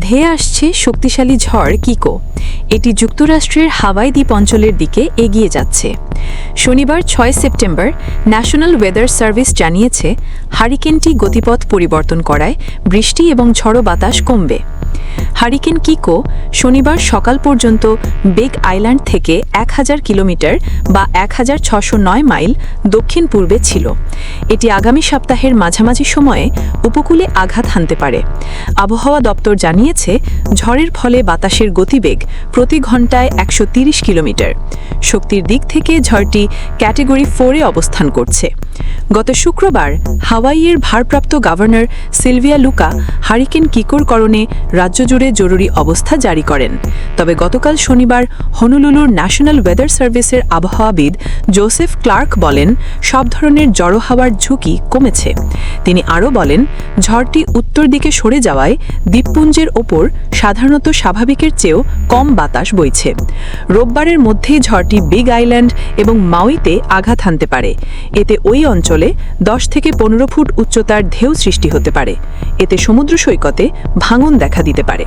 ধেয়ে আসছে শক্তিশালী ঝড় কিকো। এটি যুক্তরাষ্ট্রের হাওয়াই দ্বীপ অঞ্চলের দিকে এগিয়ে যাচ্ছে। শনিবার ছয় সেপ্টেম্বর ন্যাশনাল ওয়েদার সার্ভিস জানিয়েছে, হারিকেনটি গতিপথ পরিবর্তন করায় বৃষ্টি এবং ঝড়ো বাতাস কমবে। হারিকেন কিকো শনিবার সকাল পর্যন্ত বেগ আইল্যান্ড থেকে এক হাজার কিলোমিটার বা এক হাজার ছশো নয় মাইল দক্ষিণ পূর্বে ছিল। এটি আগামী সপ্তাহের মাঝামাঝি সময়ে উপকূলে আঘাত হানতে পারে। আবহাওয়া দপ্তর জানিয়েছে, ঝড়ের ফলে বাতাসের গতিবেগ প্রতি ঘন্টায় একশো কিলোমিটার। শক্তির দিক থেকে ঝড়টি ক্যাটেগরি ফোরে অবস্থান করছে। গত শুক্রবার হাওয়াইয়ের ভারপ্রাপ্ত গভর্নর সিলভিয়া লুকা হারিকেন কিকোর করণে রাজ্য জুড়ে জরুরি অবস্থা জারি করেন। তবে গতকাল শনিবার হনুলুলুর ন্যাশনাল ওয়েদার সার্ভিসের আবহাওয়াবিদ জোসেফ ক্লার্ক বলেন, সব ধরনের জড়ো হওয়ার ঝুঁকি কমেছে। তিনি আরও বলেন, ঝড়টি উত্তর দিকে সরে যাওয়ায় দ্বীপপুঞ্জের ওপর সাধারণত স্বাভাবিকের চেয়েও কম বাতাস বইছে। রোববারের মধ্যেই ঝড়টি বিগ আইল্যান্ড এবং মাউইতে আঘাত হানতে পারে। এতে ওই অঞ্চলে দশ থেকে পনেরো ফুট উচ্চতার ঢেউ সৃষ্টি হতে পারে। এতে সমুদ্র সৈকতে ভাঙন দেখা দিতে পারে।